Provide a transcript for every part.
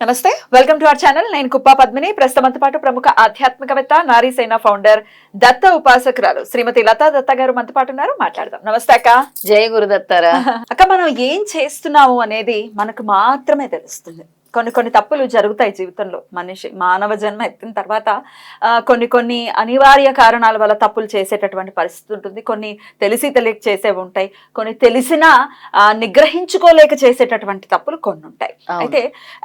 నమస్తే welcome to our channel. నేను కుప్పా పద్మిని. ప్రస్తుతంతో పాటు ప్రముఖ ఆధ్యాత్మికవేత్త నారీసేన ఫౌండర్ దత్త ఉపాసకురాలు శ్రీమతి లతా దత్త గారు మనతో పాటు ఉన్నారు. మాట్లాడదాం. నమస్తే అక్క. జయ గురుదత్తారా. అక్క మనం ఏం చేస్తున్నాము అనేది మనకు మాత్రమే తెలుస్తుంది. కొన్ని కొన్ని తప్పులు జరుగుతాయి జీవితంలో. మనిషి మానవ జన్మ ఎత్తిన తర్వాత ఆ, కొన్ని కొన్ని అనివార్య కారణాల వల్ల తప్పులు చేసేటటువంటి పరిస్థితి ఉంటుంది. కొన్ని తెలిసి తెలియక చేసేవి ఉంటాయి. కొన్ని తెలిసినా నిగ్రహించుకోలేక చేసేటటువంటి తప్పులు కొన్ని ఉంటాయి. అయితే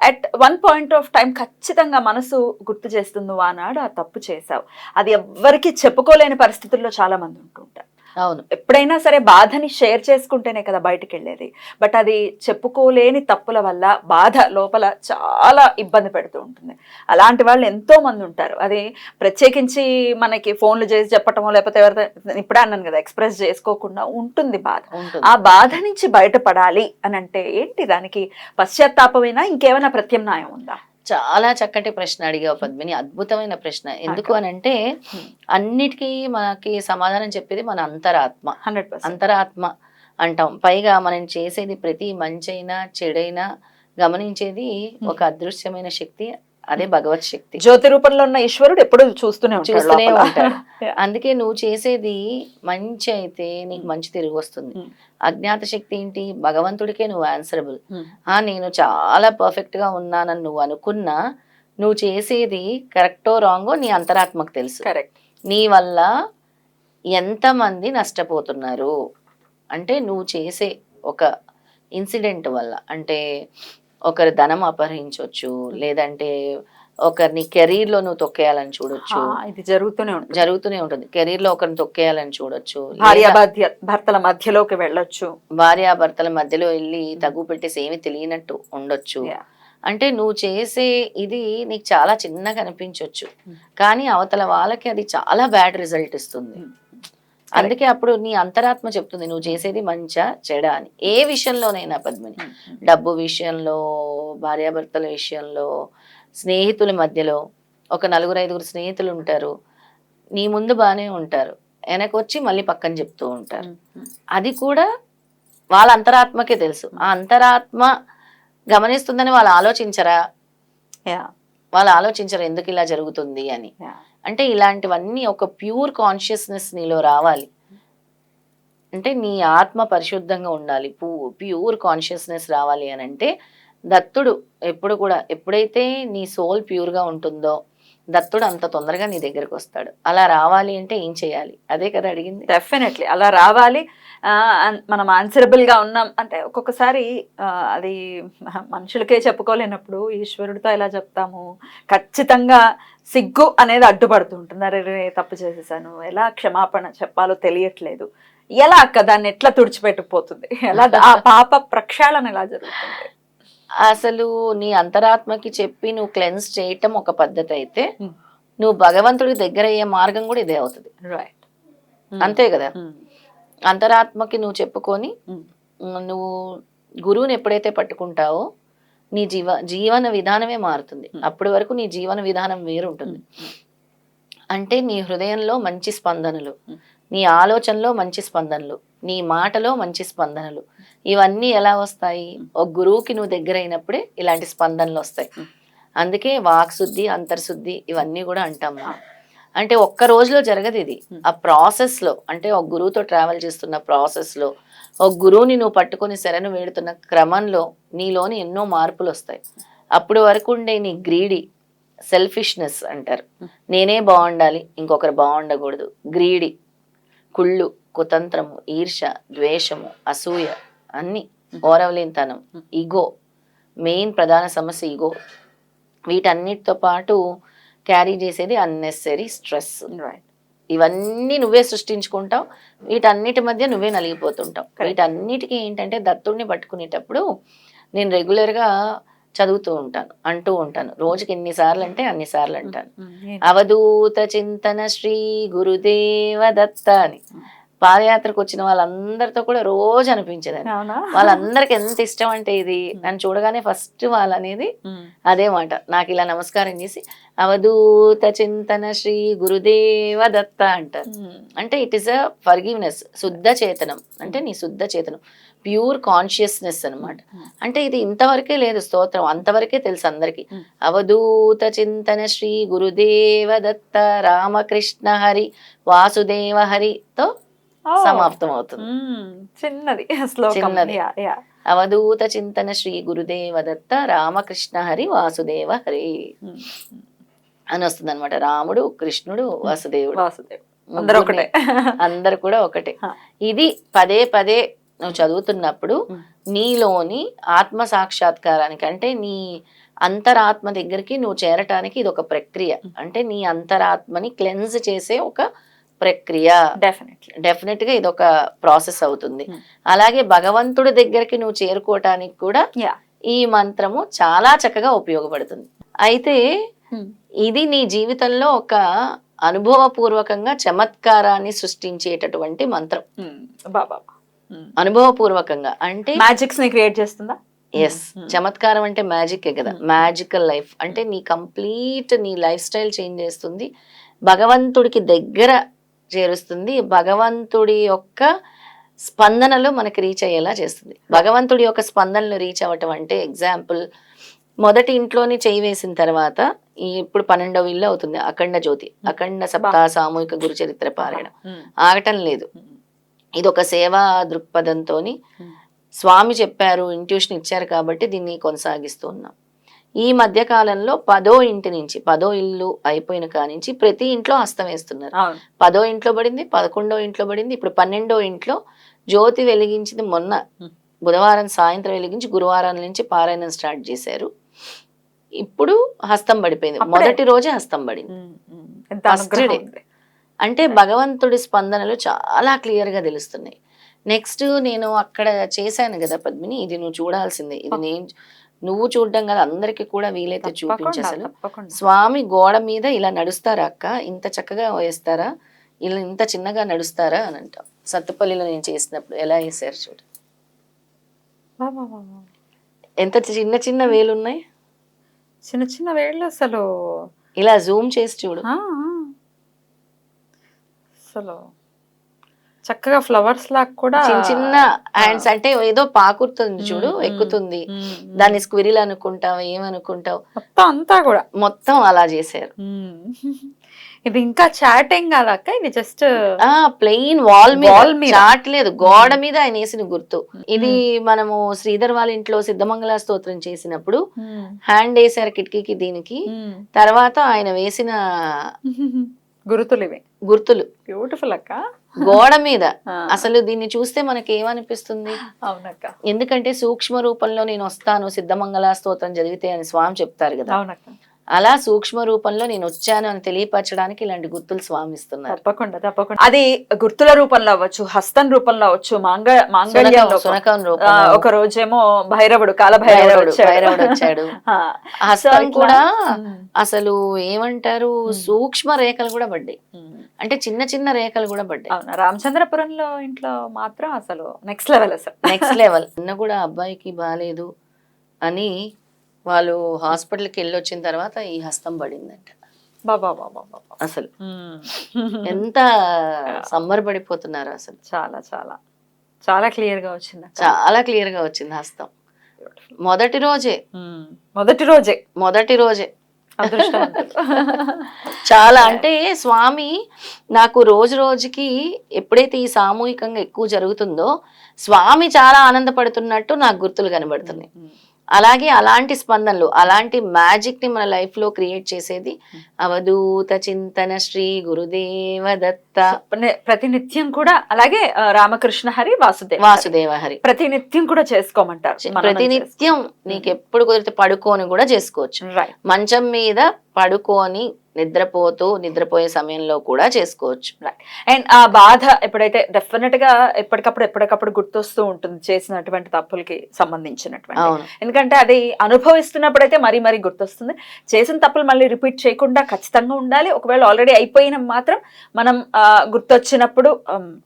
at one point of time ఖచ్చితంగా మనసు గుర్తు చేస్తుంది "నువ్వు ఆనాడు ఆ తప్పు చేసావు అది ఎవ్వరికి చెప్పుకోలేని పరిస్థితుల్లో చాలా మంది ఉంటుంటారు అవును. ఎప్పుడైనా సరే బాధని షేర్ చేసుకుంటేనే కదా బయటికి వెళ్ళేది బట్ అది చెప్పుకోలేని తప్పుల వల్ల బాధ లోపల చాలా ఇబ్బంది పెడుతూ ఉంటుంది. అలాంటి వాళ్ళు ఎంతో మంది ఉంటారు. అది ప్రత్యేకించి మనకి ఫోన్లు చేసి చెప్పటమో లేకపోతే ఎవరితో ఇప్పుడే అన్నాను కదా ఎక్స్ప్రెస్ చేసుకోకుండా ఉంటుంది బాధ. ఆ బాధ నుంచి బయటపడాలి అని అంటే ఏంటి? దానికి పశ్చాత్తాపమైనా ఇంకేమైనా ప్రత్యామ్నాయం ఉందా? చాలా చక్కటి ప్రశ్న అడిగావు పద్మిని. అద్భుతమైన ప్రశ్న. ఎందుకు అని అంటే. అన్నిటికీ మనకి సమాధానం చెప్పేది మన అంతరాత్మ. హండ్రెడ్ అంతరాత్మ అంటాం. పైగా మనం చేసేది ప్రతి మంచైనా చెడైనా గమనించేది ఒక అదృశ్యమైన శక్తి అదే భగవత్ శక్తి. జ్యోతి రూపంలో ఉన్న ఈశ్వరుడు ఎప్పుడు చూస్తూనే ఉంటాడు చూస్తూనే. ఉంటాడు. అందుకే నువ్వు చేసేది మంచి అయితే నీకు మంచి తిరిగి వస్తుంది. Hmm. అజ్ఞాత శక్తి ఏంటి? భగవంతుడికే నువ్వు ఆన్సరబుల్ Hmm. ఆ నేను చాలా పర్ఫెక్ట్గా ఉన్నానని నువ్వు అనుకున్నా నువ్వు చేసేది కరెక్టో రాంగో నీ అంతరాత్మకు తెలుసు. కరెక్ట్ నీ వల్ల ఎంతమంది నష్టపోతున్నారు? అంటే నువ్వు చేసే ఒక ఇన్సిడెంట్ వల్ల. అంటే ఒకరి ధనం అపహరించవచ్చు లేదంటే ఒకరిని కెరీర్లో నువ్వు తొక్కేయాలని చూడొచ్చు. ఇది జరుగుతూనే ఉంటుంది. జరుగుతూనే ఉంటుంది. కెరీర్లో ఒకరిని తొక్కేయాలని చూడొచ్చు. భార్య భార్య భర్తల మధ్యలోకి వెళ్ళొచ్చు. భార్యాభర్తల మధ్యలో వెళ్ళి తగ్గు పెట్టేసి ఏమీ తెలియనట్టు ఉండొచ్చు. అంటే నువ్వు చేసే ఇది నీకు చాలా చిన్నగా అనిపించవచ్చు Hmm. కానీ అవతల వాళ్ళకి అది చాలా బ్యాడ్ రిజల్ట్ ఇస్తుంది. Hmm. అందుకే అప్పుడు నీ అంతరాత్మ చెప్తుంది నువ్వు చేసేది మంచా చెడ అని. ఏ విషయంలోనైనా పద్మిని డబ్బు విషయంలో భార్యాభర్తల విషయంలో స్నేహితుల మధ్యలో ఒక నలుగురు ఐదుగురు స్నేహితులు ఉంటారు నీ ముందు బాగానే ఉంటారు వెనకొచ్చి మళ్ళీ పక్కన చెప్తూ ఉంటారు. అది కూడా వాళ్ళ అంతరాత్మకే తెలుసు. ఆ అంతరాత్మ గమనిస్తుందని వాళ్ళు ఆలోచించరా? వాళ్ళు ఆలోచించరు ఎందుకు ఇలా జరుగుతుంది అని. అంటే ఇలాంటివన్నీ ఒక ప్యూర్ కాన్షియస్నెస్ నీలో రావాలి. అంటే నీ ఆత్మ పరిశుద్ధంగా ఉండాలి. ప్యూర్ కాన్షియస్నెస్ రావాలి అని అంటే దత్తుడు ఎప్పుడు కూడా ఎప్పుడైతే నీ సోల్ ప్యూర్గా ఉంటుందో దత్తుడు అంత తొందరగా నీ దగ్గరకు వస్తాడు. అలా రావాలి అంటే ఏం చేయాలి? అదే కదా అడిగింది. డెఫినెట్లీ అలా రావాలి. ఆ, అన్- మనం ఆన్సరబుల్గా ఉన్నాం. అంటే ఒక్కొక్కసారి అది మనుషులకే చెప్పుకోలేనప్పుడు ఈశ్వరుడితో ఎలా చెప్తాము? ఖచ్చితంగా సిగ్గు అనేది అడ్డుపడుతూ ఉంటుంది అరే తప్పు చేసేసాను. ఎలా క్షమాపణ చెప్పాలో తెలియట్లేదు. ఎలా అక్క దాన్ని ఎట్లా తుడిచిపెట్టుకుపోతుంది ఎలా దా- ఆ పాప ప్రక్షాళన ఎలా జరుగుతుంది? అసలు నీ అంతరాత్మకి చెప్పి నువ్వు క్లెన్స్ చేయటం ఒక పద్ధతి అయితే. నువ్వు భగవంతుడికి దగ్గర అయ్యే మార్గం కూడా ఇదే అవుతుంది. రైట్ అంతే కదా? అంతరాత్మకి నువ్వు చెప్పుకొని నువ్వు గురువుని ఎప్పుడైతే పట్టుకుంటావో నీ జీవ జీవన విధానమే మారుతుంది. అప్పటి వరకు నీ జీవన విధానం వేరుంటుంది. అంటే నీ హృదయంలో మంచి స్పందనలు. నీ ఆలోచనలో మంచి స్పందనలు నీ మాటలో మంచి స్పందనలు ఇవన్నీ ఎలా వస్తాయి ఒక గురువుకి నువ్వు దగ్గర అయినప్పుడే ఇలాంటి స్పందనలు వస్తాయి. అందుకే వాక్శుద్ధి అంతర్శుద్ధి ఇవన్నీ కూడా అంటాం. అంటే ఒక్క రోజులో జరగదు ఇది. ఆ ప్రాసెస్లో అంటే ఒక గురువుతో ట్రావెల్ చేస్తున్న ప్రాసెస్లో ఒక గురువుని నువ్వు పట్టుకొని శరణు వేడుతున్న క్రమంలో నీలోని ఎన్నో మార్పులు వస్తాయి అప్పుడు వరకు ఉండే నీ గ్రీడీ సెల్ఫిష్నెస్ అంటారు. నేనే బాగుండాలి ఇంకొకరు బాగుండకూడదు గ్రీడీ కుళ్ళు కుతంత్రము ఈర్ష ద్వేషము అసూయ అన్ని ఓరవలేనితనం. ఈగో మెయిన్ ప్రధాన సమస్య ఈగో వీటన్నిటితో పాటు క్యారీ చేసేది అన్నెసరీ స్ట్రెస్ రైట్ ఇవన్నీ నువ్వే సృష్టించుకుంటావు వీటన్నిటి మధ్య నువ్వే నలిగిపోతుంటావు. వీటన్నిటికీ ఏంటంటే దత్తుడిని పట్టుకునేటప్పుడు నేను రెగ్యులర్గా చదువుతూ ఉంటాను అంటూ ఉంటాను. రోజుకి ఎన్నిసార్లు అంటే అన్నిసార్లు అంటాను అవధూత చింతన శ్రీ గురుదేవ దత్త అని. పాదయాత్రకు వచ్చిన వాళ్ళందరితో కూడా రోజు అనిపించేదాన్ని అవునా? వాళ్ళందరికి ఎంత ఇష్టం అంటే ఇది నన్ను చూడగానే ఫస్ట్ వాళ్ళు అనేది అదే మాట. నాకు ఇలా నమస్కారం చేసి అవధూత చింతన శ్రీ గురుదేవ దత్త అంటారు అంటే ఇట్ ఈస్ అ ఫర్గివ్నెస్ శుద్ధ చేతనం. అంటే నీ శుద్ధ చేతనం ప్యూర్ కాన్షియస్నెస్ అన్నమాట. అంటే ఇది ఇంతవరకే లేదు స్తోత్రం. అంతవరకే తెలుసు అందరికి. అవధూత చింతన శ్రీ గురుదేవ దత్త రామకృష్ణ హరి వాసుదేవ హరితో సమాప్తం అవుతుంది చిన్నది. శ్లోకం. చిన్నది. యా. అవధూత చింతన శ్రీ గురుదేవ దత్త రామకృష్ణ హరి వాసుదేవ హరి. ఉమ్. అని వస్తుంది అనమాట రాముడు కృష్ణుడు వాసుదేవుడు. వాసుదేవ్ అందరూ ఒకటే. అందరు కూడా ఒకటే. ఇది పదే పదే నువ్వు చదువుతున్నప్పుడు. నీలోని ఆత్మ సాక్షాత్కారానికి అంటే నీ అంతరాత్మ దగ్గరికి నువ్వు చేరటానికి ఇది ఒక ప్రక్రియ. అంటే నీ అంతరాత్మని క్లెన్స్ చేసే ఒక ప్రక్రియ. డెఫినెట్గా ఇది ఒక ప్రాసెస్ అవుతుంది. ఉమ్. అలాగే భగవంతుడి దగ్గరికి నువ్వు చేరుకోవటానికి కూడా ఈ మంత్రము చాలా చక్కగా ఉపయోగపడుతుంది. అయితే ఇది నీ జీవితంలో ఒక అనుభవపూర్వకంగా చమత్కారాన్ని సృష్టించేటటువంటి మంత్రం. బాబా అనుభవపూర్వకంగా అంటే మ్యాజిక్స్ని క్రియేట్ చేస్తుందా? ఎస్ చమత్కారం అంటే మ్యాజిక్ కదా. Hmm. మ్యాజికల్ లైఫ్ అంటే నీ కంప్లీట్ నీ లైఫ్ స్టైల్ చేంజ్ చేస్తుంది. భగవంతుడికి దగ్గర చేరుస్తుంది. భగవంతుడి యొక్క స్పందనలు మనకి రీచ్ అయ్యేలా చేస్తుంది. భగవంతుడి యొక్క స్పందనలు రీచ్ అవ్వటం అంటే ఎగ్జాంపుల్ మొదటి ఇంట్లోని చేయి వేసిన తర్వాత ఈ ఇప్పుడు పన్నెండవ ఇల్లు అవుతుంది. అఖండ జ్యోతి అఖండ సప్తాహ సామూహిక గురు చరిత్ర పారాయణం. ఆగటం లేదు. ఇది ఒక సేవా దృక్పథంతో స్వామి చెప్పారు ఇంట్యూషన్ ఇచ్చారు కాబట్టి దీన్ని కొనసాగిస్తూ ఉన్నాం. ఈ మధ్య కాలంలో పదో ఇంటి నుంచి పదో ఇల్లు అయిపోయిన కానించి ప్రతి ఇంట్లో హస్తం వేస్తున్నారు. పదో ఇంట్లో పడింది పదకొండో ఇంట్లో పడింది ఇప్పుడు పన్నెండో ఇంట్లో జ్యోతి వెలిగించింది మొన్న. బుధవారం సాయంత్రం వెలిగించి గురువారం నుంచి పారాయణం స్టార్ట్ చేశారు. ఇప్పుడు హస్తం పడిపోయింది? మొదటి రోజే హస్తం పడింది. అంటే భగవంతుడి స్పందనలు చాలా క్లియర్గా తెలుస్తున్నాయి. నెక్స్ట్ నేను అక్కడ చేశాను కదా పద్మిని ఇది నువ్వు చూడాల్సిందే. ఇది నేను నువ్వు చూడడం కదా అందరికి కూడా వీలైతే చూపించు తప్పకుండా, అసలు తప్పకుండా. స్వామి గోడ మీద ఇలా నడుస్తారా అక్క? ఇంత చక్కగా వేస్తారా? ఇలా ఇంత చిన్నగా నడుస్తారా అని అంటాం. సత్తుపల్లిలో నేను చేసినప్పుడు ఎలా వేసారు చూడు. ఎంత చిన్న చిన్న వేలు ఉన్నాయి చిన్న చిన్న వేళ్ళు అసలు. ఇలా జూమ్ చేసి చూడు. అసలు చక్కగా ఫ్లవర్స్ లాగా కూడా చిన్న చిన్న హ్యాండ్స్ అంటే ఏదో పాకుతుంది చూడు ఎక్కుతుంది. దాన్ని స్క్విరిల్ అనుకుంటావు ఏమనుకుంటావు? మొత్తం అంతా కూడా. మొత్తం అలా చేశారు. ఇది ఇంకా చాటింగ్ కాదక్క ఇది జస్ట్ ఆ ప్లెయిన్ వాల్ మీద. చాట్ లేదు గోడ మీద ఆయన వేసిన గుర్తు ఇది మనము శ్రీధర్ వాళ్ళ ఇంట్లో సిద్ధమంగళ స్తోత్రం చేసినప్పుడు హ్యాండ్ వేసారు కిటికీకి దీనికి. తర్వాత ఆయన వేసిన గురుతులు ఇవి. గుర్తులు. బ్యూటిఫుల్ అక్క. గోడ మీద. అసలు దీన్ని చూస్తే మనకి ఏమనిపిస్తుంది? అవునక్క. ఎందుకంటే సూక్ష్మ రూపంలో నేను వస్తాను సిద్ధమంగళ స్తోత్రం చదివితే అని స్వామి చెప్తారు కదా. అవునక్క. అలా సూక్ష్మ రూపంలో నేను వచ్చాను అని తెలియపరచడానికి ఇలాంటి గుర్తులు స్వామి ఇస్తున్నారు. తప్పకుండా తప్పకుండా. అది గుర్తుల రూపంలో అవ్వచ్చు హస్తం రూపంలో అవ్వచ్చు మాంగ ఒక రోజేమో భైరవుడు కాల భైరవుడు వచ్చాడు. హస్తం కూడా అసలు ఏమంటారు. సూక్ష్మ రేఖలు కూడా పడ్డాయి. అంటే చిన్న చిన్న రేఖలు కూడా పడ్డాయి. అవునా? రామచంద్రపురంలో ఇంట్లో మాత్రం అసలు నెక్స్ట్ లెవెల్ అసలు. నెక్స్ట్ లెవెల్ నిన్న కూడా అబ్బాయికి బాగాలేదు అని వాళ్ళు హాస్పిటల్కి వెళ్ళి వచ్చిన తర్వాత ఈ హస్తం పడిందంట. బాబా బాబా బాబా అసలు. ఎంత సంబరపడిపోతున్నారు అసలు. చాలా చాలా. చాలా క్లియర్గా వచ్చింది. చాలా క్లియర్గా వచ్చింది హస్తం. మొదటి రోజే. మొదటి రోజే. మొదటి రోజే. చాలా. అంటే స్వామి నాకు రోజు రోజుకి ఎప్పుడైతే ఈ సామూహికంగా ఎక్కువ జరుగుతుందో స్వామి చాలా ఆనందపడుతున్నట్టు నాకు గుర్తులు కనబడుతున్నాయి. ఉమ్. అలాగే అలాంటి స్పందనలు అలాంటి మ్యాజిక్ని మన లైఫ్లో క్రియేట్ చేసేది అవధూత చింతన శ్రీ గురుదేవ దత్త. నే- ప్రతి నిత్యం కూడా అలాగే రామకృష్ణ హరి వాసుదేవ్ వాసుదేవ హరి. ప్రతి నిత్యం కూడా చేసుకోమంటారు. మననం ప్రతి చేసుకో- నిత్యం నీకు ఎప్పుడు కుదిరితే పడుకొని కూడా చేసుకోవచ్చు. మంచం మీద పడుకొని నిద్రపోతూ నిద్రపోయే సమయంలో కూడా చేసుకోవచ్చు అండ్ ఆ బాధ ఎప్పుడైతే డెఫినెట్గా ఎప్పటికప్పుడు ఎప్పటికప్పుడు గుర్తొస్తూ ఉంటుంది చేసినటువంటి తప్పులకి సంబంధించినటువంటి ఎందుకంటే అది అనుభవిస్తున్నప్పుడైతే మరీ మరీ గుర్తొస్తుంది చేసిన తప్పులు మళ్ళీ రిపీట్ చేయకుండా ఖచ్చితంగా ఉండాలి ఒకవేళ ఆల్రెడీ అయిపోయిన మాత్రం మనం గుర్తొచ్చినప్పుడు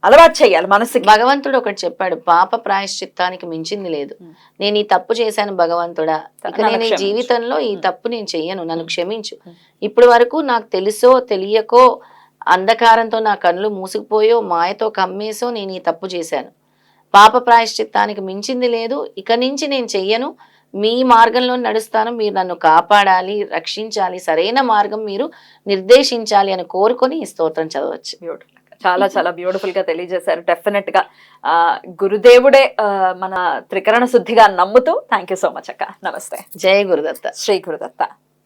అలవాటు చేయాలి మనసుకి భగవంతుడు ఒకటి చెప్పాడు పాప ప్రాయశ్చిత్తానికి మించింది లేదు. నేను ఈ తప్పు చేశాను భగవంతుడా ఇక నేను ఈ. జీవితంలో ఈ. తప్పు నేను చెయ్యను నన్ను. క్షమించు. ఇప్పటి వరకు నాకు తెలుసో తెలియకో అంధకారంతో నా కళ్ళు మూసుకుపోయో మాయతో కమ్మేసో నేను ఈ తప్పు చేశాను. పాప ప్రాయశ్చిత్తానికి మించింది లేదు. ఇక నుంచి నేను చెయ్యను. మీ మార్గంలో నడుస్తాను. మీరు నన్ను కాపాడాలి రక్షించాలి సరైన మార్గం మీరు నిర్దేశించాలి అని కోరుకొని ఈ స్తోత్రం చదవచ్చు. బ్యూటిఫుల్ చాలా చాలా బ్యూటిఫుల్గా తెలియజేశారు. డెఫినెట్గా ఆ, గురుదేవుడే మన త్రికరణ శుద్ధిగా నమ్ముతూ థ్యాంక్ యూ సో మచ్ అక్క. నమస్తే. జయ గురుదత్త. శ్రీ గురుదత్త.